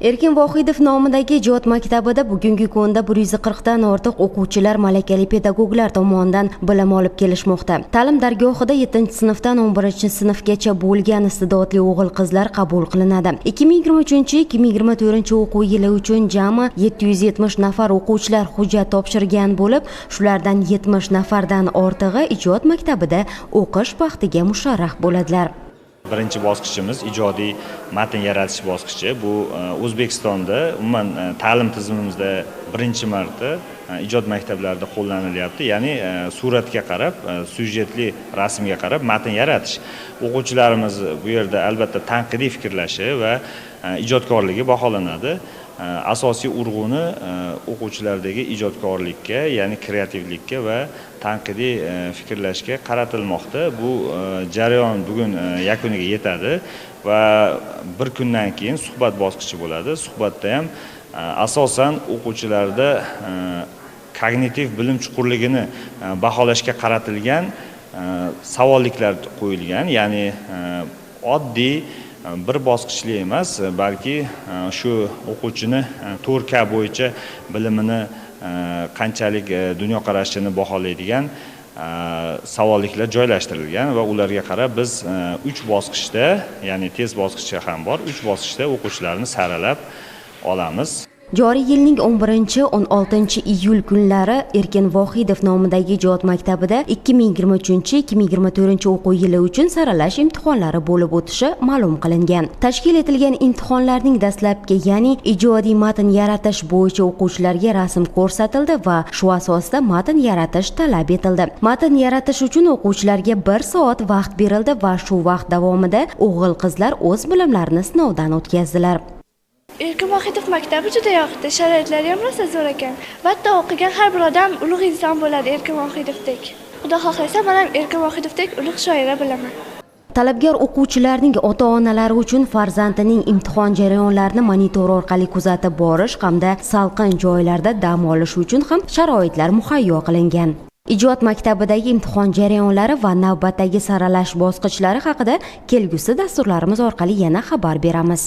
erkin vohidov nomidagi ijod maktabida bugungi kunda bir yuz qirqdan ortiq o'quvchilar malakali pedagoglar tomonidan bilim olib kelishmoqda. Ta'lim dargohida yettinchi sinfdan o'n birinchi sinfgacha bo'lgan iste'dodli o'g'il qizlar qabul qilinadi. ikki ming yigirma uchinchi ikki ming yigirma to'rtinchi o'quv yili uchun jami yetti yuz yetmish nafar o'quvchilar hujjat topshirgan bo'lib shulardan yetmish nafardan ortig'i ijod maktabida o'qish baxtiga musharraf bo'ladilar. Birinchi bosqichimiz ijodiy matn yaratish bosqichi. Bu e, o'zbekistonda umuman e, ta'lim tizimimizda birinchi marta e, ijod maktablarida qo'llanilyapti. Ya'ni suratga qarab syujetli rasmga qarab matn yaratish. O'quvchilarimiz bu yerda albatta tanqidiy fikrlashi va ijodkorligi baholanadi. Э, asosiy urg'uni э, o'quvchilardagi ijodkorlikka ya'ni kreativlikka va tanqidiy e, fikrlashga qaratilmoqda. Bu e, jarayon bugun e, yakuniga yetadi va bir kundan keyin suhbat bosqichi bo'ladi. Suhbatda ham asosan o'quvchilarda kognitiv bilim chuqurligini baholashga qaratilgan savolliklar qo'yilgan ya'ni oddiy Э, bir bosqichli emas э, balki э, shu o'quvchini to'rt k bo'yicha bilimini qanchalik dunyoqarashini baholaydigan savolliklar joylashtirilgan va ularga qarab biz e, uch bosqichda ya'ni test bosqichi ham bor uch bosqichda o'quvchilarni saralab olamiz. Joriy yilning 11-16 iyul kunlari erkin vohidov nomidagi ijod maktabida 2023-2024 o'quv yili uchun saralash imtihonlari bo'lib o'tishi ma'lum qilingan. Tashkil etilgan imtihonlarning dastlabki ya'ni ijodiy matn yaratish bo'yicha o'quvchilarga rasm ko'rsatildi va shu asosda matn yaratish talab etildi. Matn yaratish uchun o'quvchilarga bir soat vaqt berildi va shu vaqt davomida o'g'il qizlar o'z bilimlarini sinovdan o'tkazdilar. Erkin vohidov maktabi juda yoqdi. Sharoitlari ham rosa zo'r ekan. Va hatto o'qigan har bir odam ulug' inson bo'ladi erkin vohidovdek xudo xohlasa man ham erkin vohidovdek ulug' shoira bo'laman. Talabgor o'quvchilarning ota onalari uchun farzandining imtihon jarayonlarini monitor orqali kuzatib borish hamda salqin joylarda dam olish uchun ham sharoitlar muhayyo qilingan. Ijod maktabidagi imtihon jarayonlari va navbatdagi saralash bosqichlari haqida kelgusi dasturlarimiz orqali yana xabar beramiz.